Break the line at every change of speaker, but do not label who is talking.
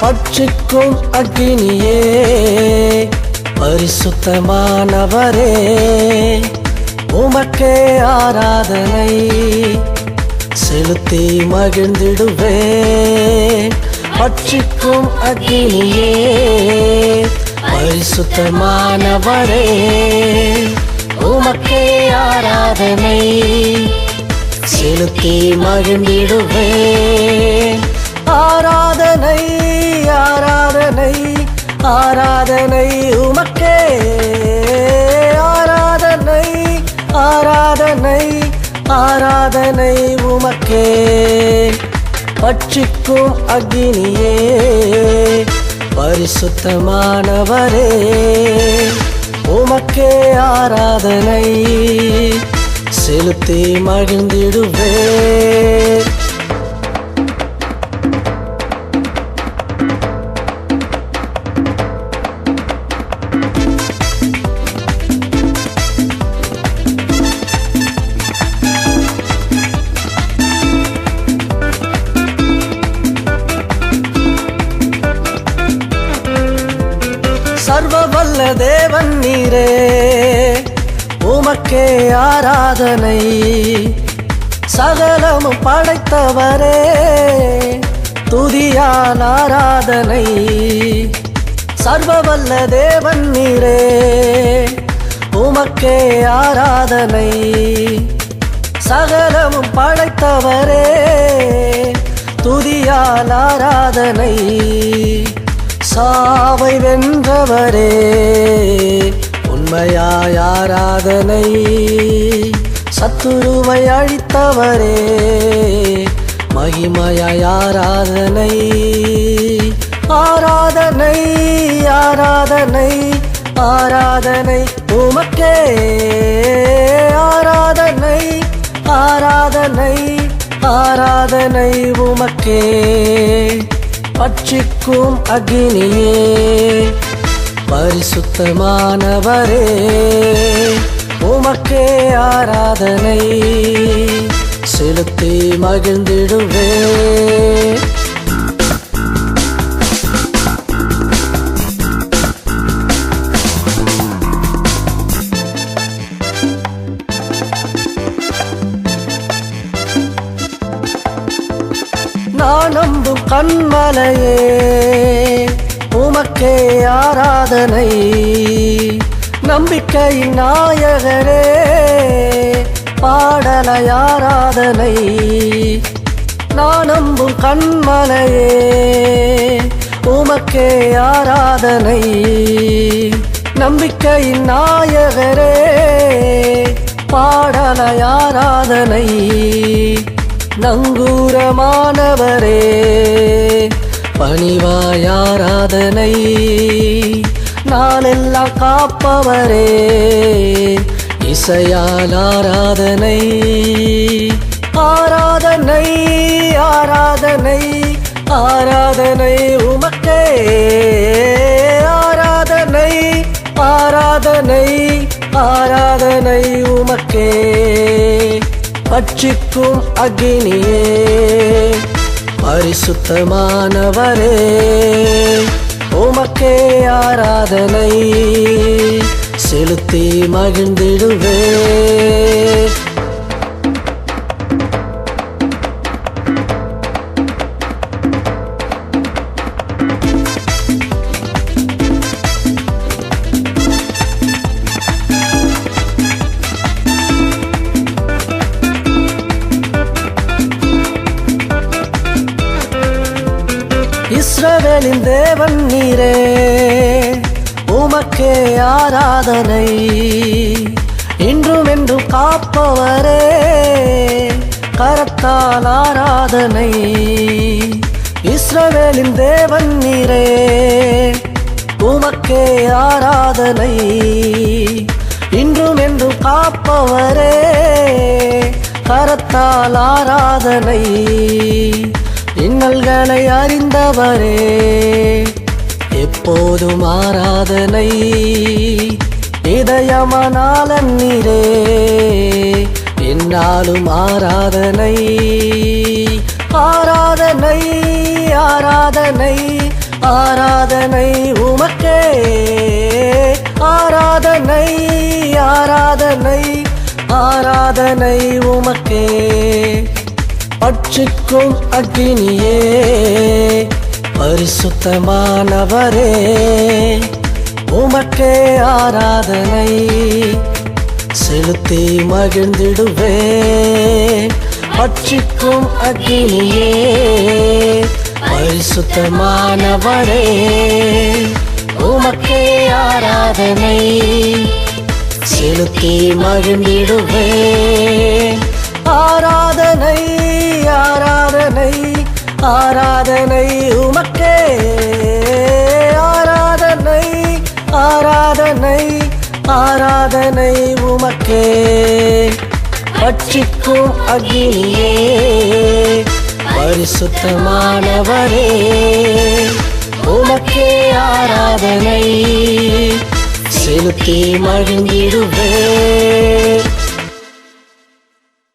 பட்சிக்கும் அக்னியே பரிசுத்தமானவரே உமக்கே ஆராதனை செலுத்தி மகிழ்ந்திடுவேன் பட்சிக்கும் அக்னியே பரிசுத்தமானவரே உமக்கே ஆராதனை செலுத்தி மகிழ்ந்திடுவேன் ஆராதனை ஆராதனை ஆராதனை உமக்கே. ஆராதனை ஆராதனை ஆராதனை உமக்கே. பட்சிக்கும் அக்னியே பரிசுத்தமானவரே. உமக்கே ஆராதனை செலுத்தி மகிழ்ந்திடுவேன் நீரே உமக்கே ஆராதனை. சகலமும் படைத்தவரே துதியான் ஆராதனை. சர்வவல்ல தேவன் நீரே உமக்கே ஆராதனை. சகலமும் படைத்தவரே துதியால் ஆராதனை. சாவை வென்றவரே ஆராதனை சத்துருவை அழித்தவரே மகிமையாய் ஆராதனை ஆராதனை ஆராதனை ஆராதனை உமக்கே ஆராதனை ஆராதனை ஆராதனை உமக்கே. பட்சிக்கும் அக்னியே பரிசுத்தமானவரே உமக்கே ஆராதனை. செலுத்தி மகிழ்ந்திடுவே. நான் நம்பும் கண்மலையே உமக்கே ஆராதனை. நம்பிக்கையின் நாயகரே பாடலை ஆராதனை. நான் நம்பும் கண்மலையே உமக்கே ஆராதனை. நம்பிக்கையின் நாயகரே பாடலை ஆராதனை. நங்கூரமானவரே பணிவாயாராதனை நாளெல்லாம் காப்பவரே. இசையால் ஆராதனை ஆராதனை ஆராதனை ஆராதனை உமக்கே. ஆராதனை ஆராதனை ஆராதனை உமக்கே. பட்சிக்கும் அக்னியே பரிசுத்தமானவரே. உமக்கே ஆராதனை. செலுத்தி மகிழ்ந்திடுவே. இஸ்ரவேலின் தேவன் நீரே உமக்கே ஆராதனை. இன்றும் என்றும் காப்பவரே கரத்தால் ஆராதனை. இஸ்ரவேலின் தேவன் நீரே உமக்கே ஆராதனை. இன்றும் என்றும் காப்பவரே கரத்தால் ஆராதனை. செயல்களை அறிந்தவரே எப்போதும் ஆராதனை இதயமனாலன் நீரே என்னாலும் ஆராதனை ஆராதனை ஆராதனை ஆராதனை உமக்கே ஆராதனை ஆராதனை ஆராதனை உமக்கே. பட்சிக்கும் அக்னியே பரிசுத்தமானவரே உமக்கே ஆராதனை செலுத்தி மகிழ்ந்திடுவேன் பட்சிக்கும் அக்னியே பரிசுத்தமானவரே உமக்கே ஆராதனை செலுத்தி மகிழ்ந்திடுவேன் ஆராதனை ஆராதனை ஆராதனை உமக்கே. ஆராதனை ஆராதனை ஆராதனை உமக்கே. பட்சிக்கும் அக்னியே பரிசுத்தமானவரே. உமக்கே ஆராதனை செலுத்தி மகிழ்ந்திடுவே.